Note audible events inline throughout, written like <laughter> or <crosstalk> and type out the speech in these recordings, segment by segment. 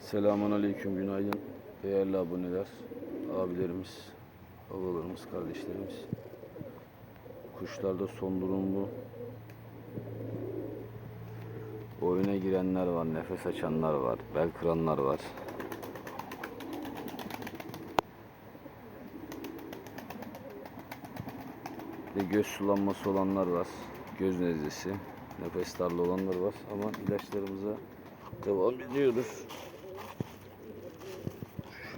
Selamun Aleyküm, günaydın. Değerli aboneler, abilerimiz, babalarımız, kardeşlerimiz. Kuşlarda son durum bu. Oyuna girenler var, nefes açanlar var, bel kıranlar var. De göz sulanması olanlar var, göz nezlesi, nefes darlığı olanlar var ama ilaçlarımıza devam ediyoruz.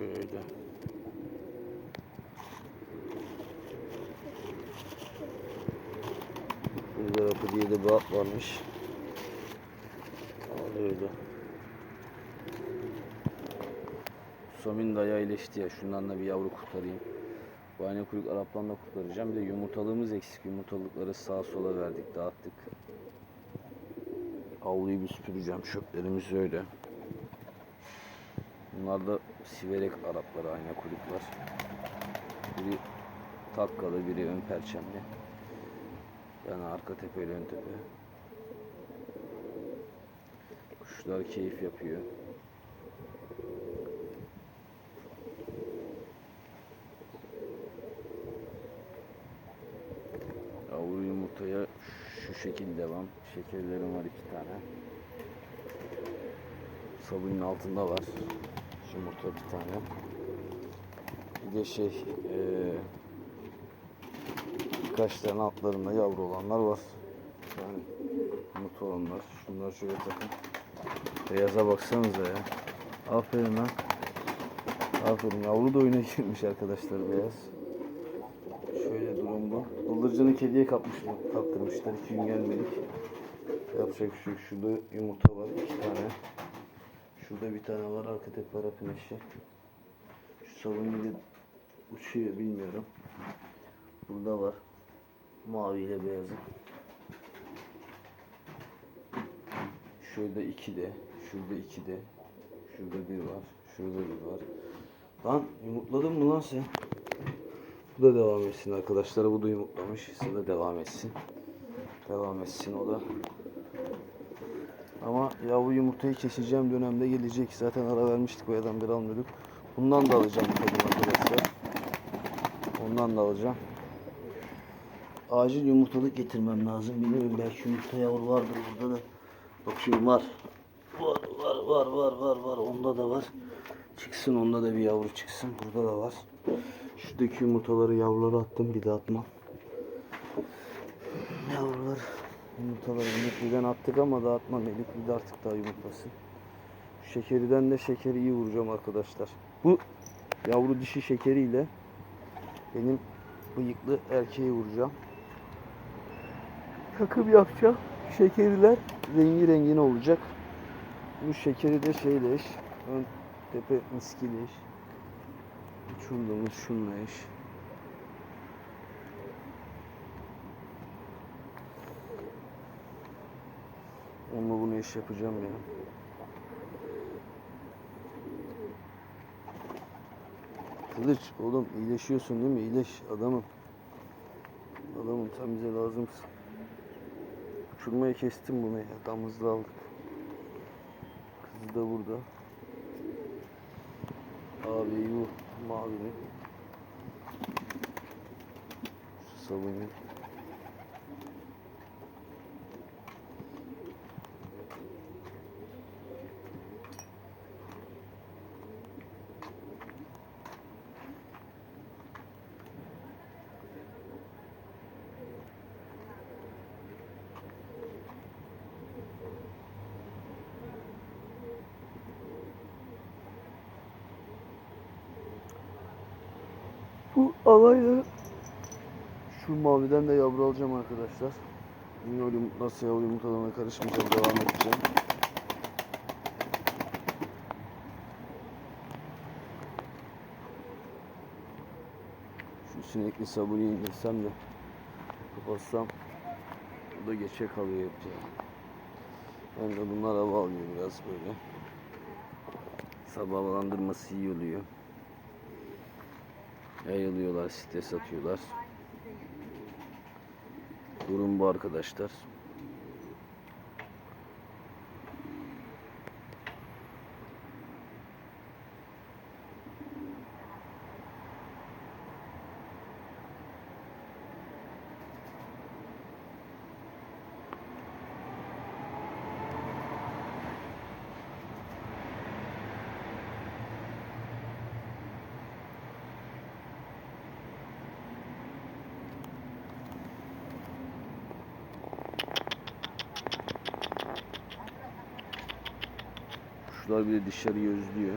Şöyle. Burada rapı diye de at varmış. Al. Somin daya iyileşti ya. Şundan da bir yavru kurtarayım. Ayna kuyruk Arap'tan da kurtaracağım. Bir de yumurtalığımız eksik. Yumurtalıkları sağa sola verdik, dağıttık. Avluyu bir süpüreceğim. Çöplerimiz öyle. Bunlar da siverek Arapları, ayna kuyruklar. Biri takkalı, biri ön perçemli. Yani arka tepeyle ön tepe. Kuşlar keyif yapıyor. Yavru yumurtaya şu şekil devam. Şekerlerim var iki tane. Sabunun altında var. Yumurta bir tane. Bir de şey eee birkaç tane altlarında yavru olanlar var. Yani yumurta olanlar. Şunlar şöyle takın. Beyaza baksanıza ya. Aferin lan. Aferin. Yavru da oyuna <laughs> girmiş arkadaşlar beyaz. Şöyle durum bu. Bıldırcını kediye kapmış, kaptırmışlar. İki gün gelmedik. Yapacak bir şey yok. Şurada yumurta var. iki tane. Şurada bir tane var. Arka Arap güneşi. Şu sabun gibi uçuyor bilmiyorum. Burada var. Mavi ile beyazı. Şurada iki de. Şurada iki de. Şurada bir var. Şurada bir var. Lan yumurtladın mı lan sen? Bu da devam etsin arkadaşlar. Bu da yumurtlamış. Bu da devam etsin. Devam etsin o da. Ama yavru yumurtayı keseceğim dönemde gelecek. Zaten ara vermiştik o yadan bir almıyorduk. Bundan da alacağım tabii arkadaşlar. Ondan da alacağım. Acil yumurtalık getirmem lazım. Bilmiyorum belki yumurta yavru vardır burada da. Bakıyorum var. Var var var var var var. Onda da var. Çıksın onda da bir yavru çıksın. Burada da var. Şuradaki yumurtaları yavruları attım. Bir de atmam. Yavrular yumurtaları Elifli'den attık ama dağıtmam. Elifli de artık daha yumurtlasın. Şekeriden de şekeri iyi vuracağım arkadaşlar. Bu yavru dişi şekeriyle benim bıyıklı erkeği vuracağım. Takım yapacağım. Şekeriler rengi rengine olacak. Bu şekeri de şeyle eş. Ön tepe miskiyle eş. Uçurduğumuz şunla eş. Onunla bunu eş yapacağım ya. Kılıç oğlum iyileşiyorsun değil mi? İyileş adamım. Adamım sen bize lazımsın. Uçurmayı kestim bunu ya. Damızlı aldık. Kızı da burada. Abi bu mavinin. Sabunun. Bu alayla şu maviden de yavru alacağım arkadaşlar. Bilmiyorum nasıl yavru yumurtalarına karışmayacağım devam edeceğim. Şu sinekli sabunu indirsem de kapatsam bu da geçe kalıyor hep ya. Hem de bunlar hava alıyor biraz böyle. Sabahlandırması iyi oluyor. Yayılıyorlar, stres atıyorlar. Durum bu arkadaşlar. Yavrular bile dışarıyı özlüyor.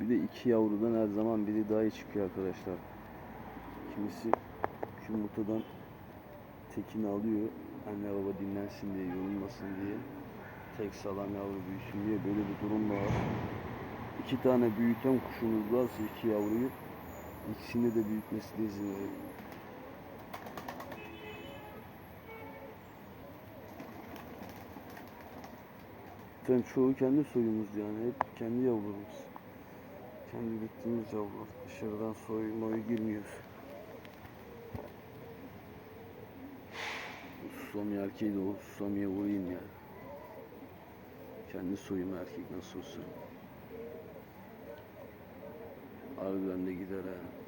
Bir de iki yavrudan her zaman biri daha iyi çıkıyor arkadaşlar. Kimisi yumurtadan tekini alıyor. Anne baba dinlensin diye, yorulmasın diye. Tek salam yavru büyüsün diye böyle bir durum var. İki tane büyüten kuşumuz varsa iki yavruyu ikisini de büyütmesine izin verin. Zaten çoğu kendi soyumuz yani. Hep kendi yavrularımız. Kendi bittiğimiz yavrular. Dışarıdan soy moy girmiyoruz. Susam erkeği de o susamiye vurayım ya. Kendi soyum erkek nasıl olsa. Harbiden de gider ha.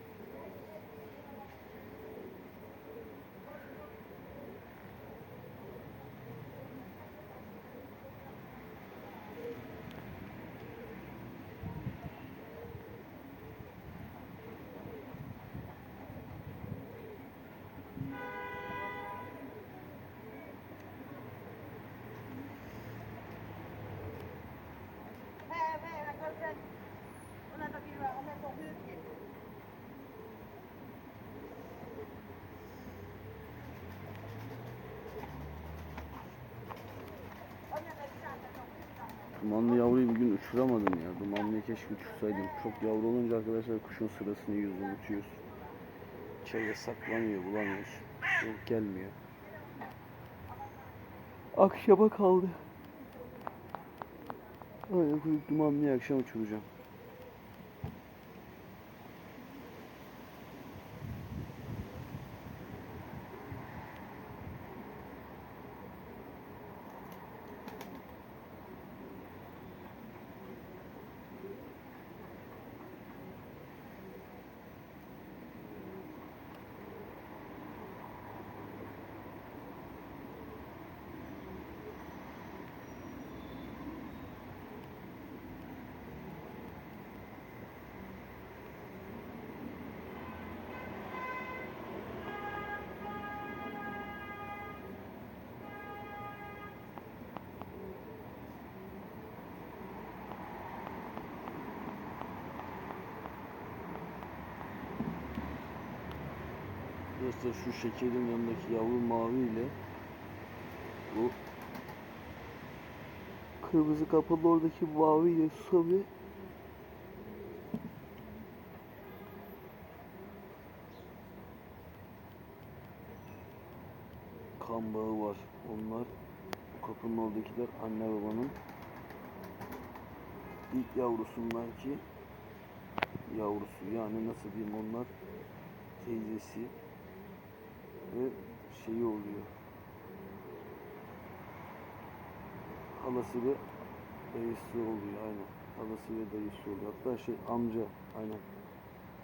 Dumanlı yavruyu bir gün uçuramadım ya. Dumanlıyı keşke uçursaydım. Çok yavru olunca arkadaşlar kuşun sırasını yiyoruz, unutuyoruz. Çaya saklanıyor, bulamıyoruz. Yok gelmiyor. Akşama kaldı. Öyle dumanlıyı akşam uçuracağım. Arkadaşlar şu şekerin yanındaki yavru mavi ile bu kırmızı kapalı oradaki mavi ile susami kan bağı var. Onlar bu kapının oradakiler anne babanın ilk yavrusundan ki yavrusu. Yani nasıl diyeyim? Onlar teyzesi ve şeyi oluyor. Halası ve dayısı oluyor aynen. Halası ve dayısı oluyor. Hatta şey amca aynen.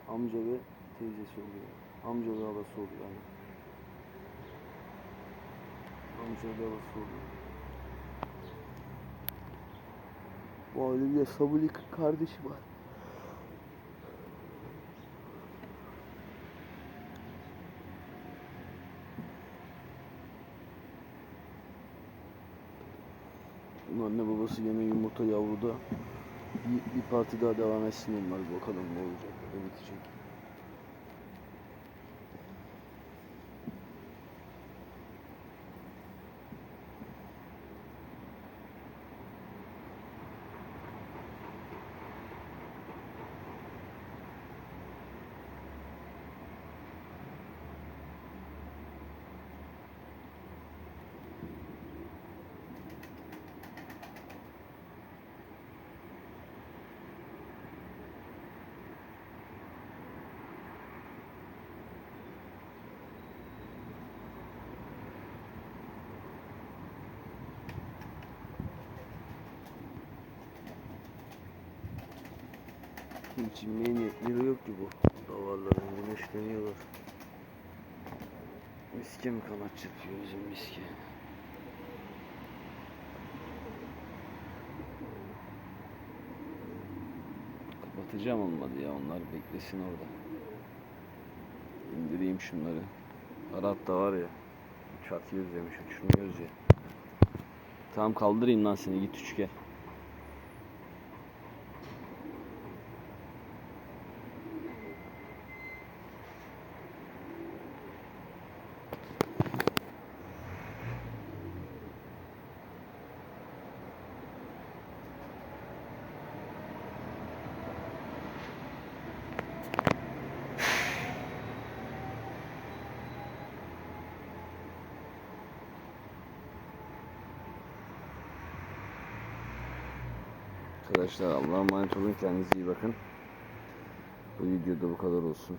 Amca ve teyzesi oluyor. Amca ve halası oluyor aynen. Amca ve halası oluyor. Bu aile bir de Sabuli kardeşi var. Anne babası yeme yumurta yavruda bir, bir parti daha devam etsin onlar bakalım ne olacak ne bitecek. Hiç inmeye niyetleri yok ki bu. Davarların güneşleniyorlar. Miske mi kanat çırpıyor bizim miske? Kapatacağım olmadı ya onlar beklesin orada. İndireyim şunları. Arap da var ya. Çatı özlemiş, uçmuyoruz ya. Tamam kaldırayım lan seni git uç gel. Arkadaşlar Allah'a emanet olun. Kendinize iyi bakın. Bu videoda bu kadar olsun.